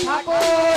Thakor.